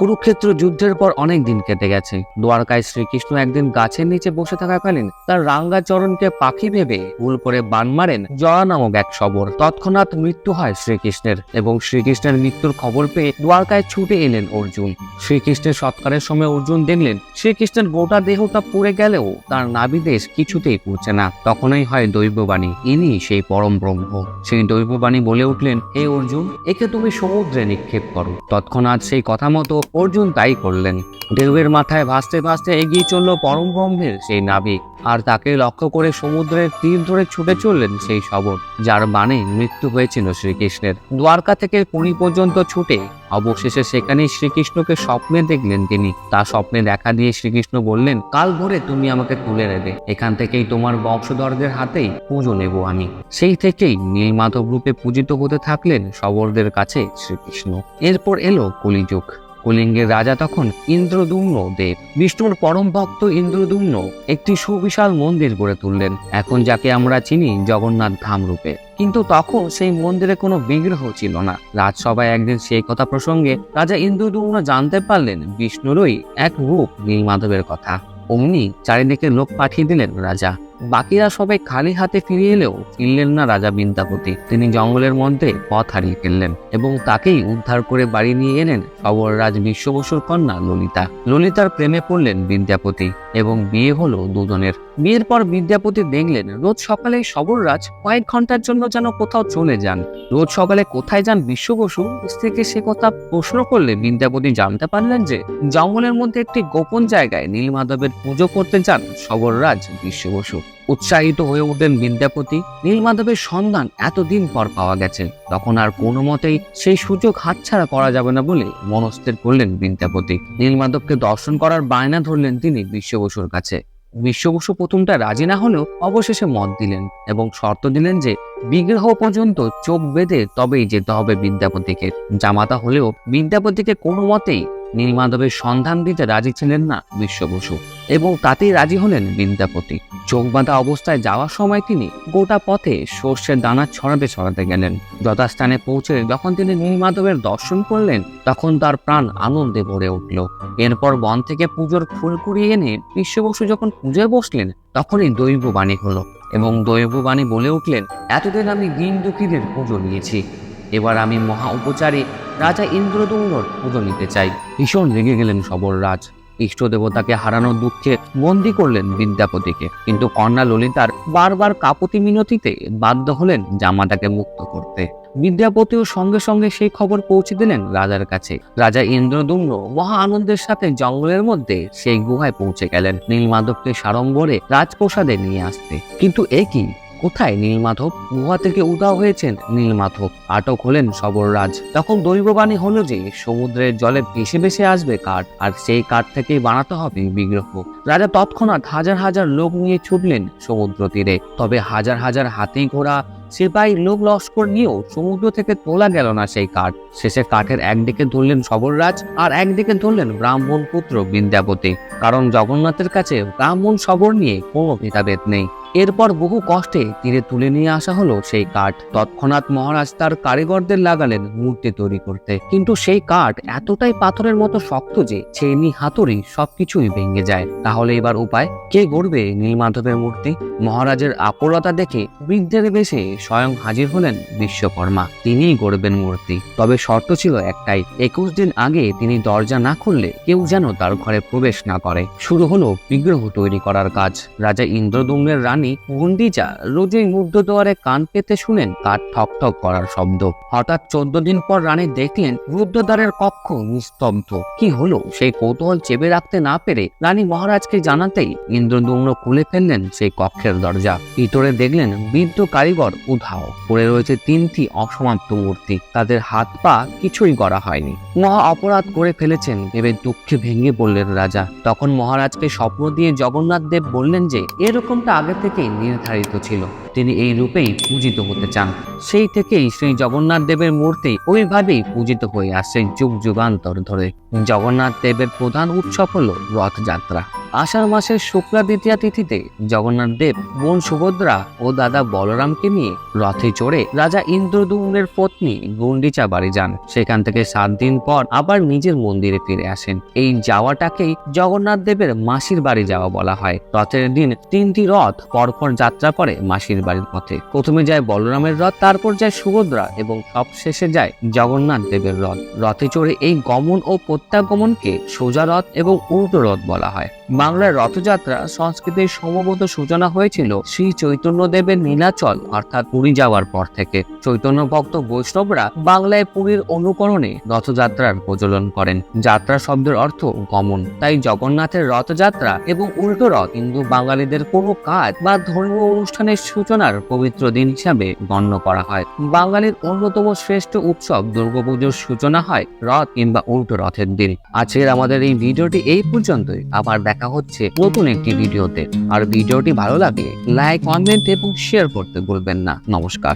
কুরুক্ষেত্র যুদ্ধের পর অনেক দিন কেটে গেছে। দ্বারকায় শ্রীকৃষ্ণ একদিন গাছের নিচে বসে থাকাকালীন তার রাঙ্গা চরণকে পাখি ভেবে ভুল করে বান মারেন জয়া নামক এক শবর। তৎক্ষণাৎ মৃত্যু হয় শ্রীকৃষ্ণের এবং শ্রীকৃষ্ণের মৃত্যুর খবর পেয়ে দ্বারকায় ছুটে এলেন অর্জুন। শ্রীকৃষ্ণের সৎকারের সময় অর্জুন দেখলেন শ্রীকৃষ্ণের গোটা দেহটা পুড়ে গেলেও তার নাবিদেশ কিছুতেই পুড়ছে না। তখনই হয় দৈববাণী, ইনি সেই পরম ব্রহ্ম। সেই দৈববাণী বলে উঠলেন, হে অর্জুন, একে তুমি সমুদ্রে নিক্ষেপ করো। তৎক্ষণাৎ সেই কথা মতো অর্জুন তাই করলেন। ঢেউয়ের মাথায় ভাসতে ভাসতে এগিয়ে চলল পরম ব্রহ্মের সেই নাবিক, আর তাকে লক্ষ্য করে সমুদ্রের তীর ধরে ছুটে চললেন সেই শবর, যার মানে মৃত্যু হয়েছিল শ্রীকৃষ্ণের। দ্বারকা থেকে পুরী পর্যন্ত ছুটে অবশেষে সেখানেই শ্রীকৃষ্ণকে স্বপ্নে দেখলেন তিনি। তা স্বপ্নে দেখা দিয়ে শ্রীকৃষ্ণ বললেন, কাল ভোরে তুমি আমাকে তুলে নেবে এখান থেকেই তোমার বংশধরদের হাতেই পুজো নেব আমি। সেই থেকেই নীলমাধব রূপে পূজিত হতে থাকলেন শবরদের কাছে শ্রীকৃষ্ণ। এরপর এলো কলিযুগ। কলিঙ্গের রাজা তখন ইন্দ্রদুম্ন দেব। বিষ্ণুর পরম ভক্ত ইন্দ্রদুম্ন একটি সুবিশাল মন্দির গড়ে তুললেন। এখন যাকে আমরা চিনি জগন্নাথ ধাম রূপে। কিন্তু তখন সেই মন্দিরে কোনো বিগ্রহ ছিল না। রাজসভায় একদিন সেই কথা প্রসঙ্গে রাজা ইন্দ্রদুম্ন জানতে পারলেন বিষ্ণুরই এক রূপ নীলমাধবের কথা। অমনি চারিদিকে লোক পাঠিয়ে দিলেন রাজা। বাকিরা সবাই খালি হাতে ফিরে এলেও ফিরলেন না রাজা বিদ্যাপতি তিনি জঙ্গলের মধ্যে পথ হারিয়ে ফেললেন এবং তাকেই উদ্ধার করে বাড়ি নিয়ে এলেন সবররাজ বিশ্ববসুর কন্যা ললিতা। ললিতার প্রেমে পড়লেন বিদ্যাপতি এবং বিয়ে হলো দুজনের। বিয়ের পর বিদ্যাপতি দেখলেন রোজ সকালে সবররাজ কয়েক ঘণ্টার জন্য যেন কোথাও চলে যান। রোজ সকালে কোথায় যান বিশ্ববসু স্ত্রীকে সে কথা প্রশ্ন করলে বিদ্যাপতি জানতে পারলেন যে জঙ্গলের মধ্যে একটি গোপন জায়গায় নীলমাধবের পুজো করতে যান সবররাজ বিশ্ববসু। উৎসাহিত হয়ে উঠলেন বিদ্যাপতি। নীলমাধবের সন্ধান এতদিন পর পাওয়া গেছে। তখন আর কোনো মতেই সেই সুযোগ হাতছাড়া করা যাবে না বলে মনস্থির করলেন বিদ্যাপতি। নীলমাধবকে দর্শন করার বায়না ধরলেন তিনি বিশ্ববসুর কাছে। বিশ্ববসু প্রথমটা রাজি না হলেও অবশেষে মত দিলেন এবং শর্ত দিলেন যে বিগ্রহ পর্যন্ত চোখ বেঁধে তবেই যেতে হবে বিদ্যাপতিকে। জামাতা হলেও বিদ্যাপতিকে কোনো মতেই নীলমাধবের সন্ধান দিতে রাজি ছিলেন না বিশ্ববসু, এবং তাতেই রাজি হলেন বিদ্যাপতি। চোখ বাঁধা অবস্থায় যাওয়ার সময় তিনি গোটা পথে সর্ষের দানা ছড়াতে ছড়াতে গেলেন। যথাস্থানে পৌঁছে যখন তিনি নীলমাধবের দর্শন করলেন, তখন তার প্রাণ আনন্দে ভরে উঠল। এরপর বন থেকে পুজোর ফুল কুড়িয়ে এনে বিশ্ববসু যখন পুজোয় বসলেন, তখনই দৈব বাণী হলো, এবং দৈব বাণী বলে উঠলেন, এতদিন আমি দিন দুঃখীদের পুজো নিয়েছি। এবার আমি মহা উপচারী রাজা ইন্দ্রদুম্নর পুজো নিতে চাই। ভীষণ রেগে গেলেন সবররাজ ইষ্ট দেবতাকে হারানোর দুঃখে বন্দি করলেন বিদ্যাপতিকে। কিন্তু কন্যা ললিতার বারবার কাপতি মিনতিতে বাধ্য হলেন জামাতাকে মুক্ত করতে। বিদ্যাপতিও সঙ্গে সঙ্গে সেই খবর পৌঁছে দিলেন রাজার কাছে। রাজা ইন্দ্রদুম্ন মহা আনন্দের সাথে জঙ্গলের মধ্যে সেই গুহায় পৌঁছে গেলেন। নীলমাধবকে সাড়ম্বরে রাজপ্রসাদে নিয়ে আসতে। কিন্তু এ কি? কোথায় নীলমাধব? গুহা থেকে উধাও হয়েছেন নীলমাধব। আটক হলেন সবররাজ। তখন দৈববাণী হলো যে, সমুদ্রের জলে ভেসে ভেসে আসবে কাঠ, আর সেই কাঠ থেকেই বানাতে হবে বিগ্রহ। রাজা তৎক্ষণাৎ হাজার হাজার লোক নিয়ে ছুটলেন সমুদ্র তীরে। তবে হাজার হাজার হাতি ঘোড়া, সিপাহী লোক লস্কর নিয়েও সমুদ্র থেকে তোলা গেল না সেই কাঠ। শেষে কাঠের একদিকে ধরলেন সবররাজ, আর একদিকে ধরলেন ব্রাহ্মণ পুত্র বিদ্যাপতি। কারণ জগন্নাথের কাছে ব্রাহ্মণ সবর নিয়ে কোনো ভেদাভেদ নেই। এরপর বহু কষ্টে তীরে তুলে নিয়ে আসা হলো সেই কাঠ। তৎক্ষণাৎ মহারাজ তার কারিগরদের লাগালেন মূর্তি তৈরি করতে। কিন্তু সেই কাঠ এতটাই পাথরের মতো শক্ত যে ছেনি হাতুড়ি সবকিছুই ভেঙে যায়। তাহলে এবার উপায়? কে গড়বে নীলমাধবের মূর্তি? মহারাজের আকুলতা দেখে বৃদ্ধের বেশে স্বয়ং হাজির হলেন বিশ্বকর্মা। তিনিই গড়বেন মূর্তি। তবে শর্ত ছিল একটাই, একুশ দিন আগে তিনি দরজা না খুললে কেউ যেন তার ঘরে প্রবেশ না করে। শুরু হলো বিগ্রহ তৈরি করার কাজ। রাজা ইন্দ্রদুম্নের রানী গুন্ডিজা রোজই মুগ্ধ দুয়ারে কান পেতে শুনেন কাঠ ঠক ঠক করার শব্দ। হঠাৎ চোদ্দ দিন পর রানী দেখলেন রুদ্রদ্বারের কক্ষ নিস্তব্ধ। কি হলো? সেই কৌতূহল চেপে রাখতে না পেরে রানী মহারাজকে জানাতেই ইন্দ্রদুম্ন খুলে ফেললেন সেই কক্ষের দরজা। ভিতরে দেখলেন বৃদ্ধ কারিগর উধাও। পড়ে রয়েছে তিনটি অসমাপ্ত মূর্তি। তাদের হাত পা কিছুই করা হয়নি। মহা অপরাধ করে ফেলেছেন। ভেবে দুঃখে ভেঙে বললেন রাজা। তখন মহারাজকে স্বপ্ন দিয়ে জগন্নাথ দেব বললেন যে, এরকমটা আগে থেকেই নির্ধারিত ছিল। তিনি এই রূপেই পূজিত হতে চান। সেই থেকেই শ্রী জগন্নাথ দেবের মূর্তি ওইভাবেই পূজিত হয়ে আসছে যুগ যুগান্তর ধরে। জগন্নাথ দেবের প্রধান উৎসব হল রথযাত্রা। আষাঢ় মাসের শুক্লা দ্বিতীয়া তিথিতে জগন্নাথ দেব, বোন সুভদ্রা ও দাদা বলরামকে নিয়ে রথে চড়ে রাজা ইন্দ্রদুম্নের পত্নী গুন্ডিচা বাড়ি যান। সেখান থেকে সাত দিন পর আবার নিজের মন্দিরে ফিরে আসেন। এই যাওয়াটাকেই জগন্নাথ দেবের মাসির বাড়ি যাওয়া বলা হয়। রথের দিন তিনটি রথ পরপর যাত্রা করে মাসির বাড়ির পথে। প্রথমে যায় বলরামের রথ, তারপর যায় সুভদ্রা এবং সবশেষে যায় জগন্নাথ দেবের রথ। রথে চড়ে এই গমন ও প্রত্যাগমনকে সোজা রথ এবং উল্টো রথ বলা হয়। বাংলার রথযাত্রা সংস্কৃতির সম্ভবত সূচনা হয়েছিল শ্রী চৈতন্য দেবের নীলাচল, অর্থাৎ পুরী যাওয়ার পর থেকে। চৈতন্য ভক্ত বৈষ্ণবরা বাংলায় পুরীর অনুকরণে রথযাত্রার প্রচলন করেন। যাত্রা শব্দের অর্থ গমন। তাই জগন্নাথের রথযাত্রা এবং উল্টো রথ হিন্দু বাঙালিদের কোনো কাজ বা ধর্মীয় অনুষ্ঠানের সূচনার পবিত্র দিন হিসাবে গণ্য করা হয়। বাঙালির অন্যতম শ্রেষ্ঠ উৎসব দুর্গাপুজোর সূচনা হয় রথ কিংবা উল্টো রথের দিন। আজকের আমাদের এই ভিডিওটি এই পর্যন্তই। আবার দেখা হচ্ছে নতুন একটি ভিডিওতে। আর ভিডিওটি ভালো লাগলে লাইক কমেন্ট এবং শেয়ার করতে ভুলবেন না। নমস্কার।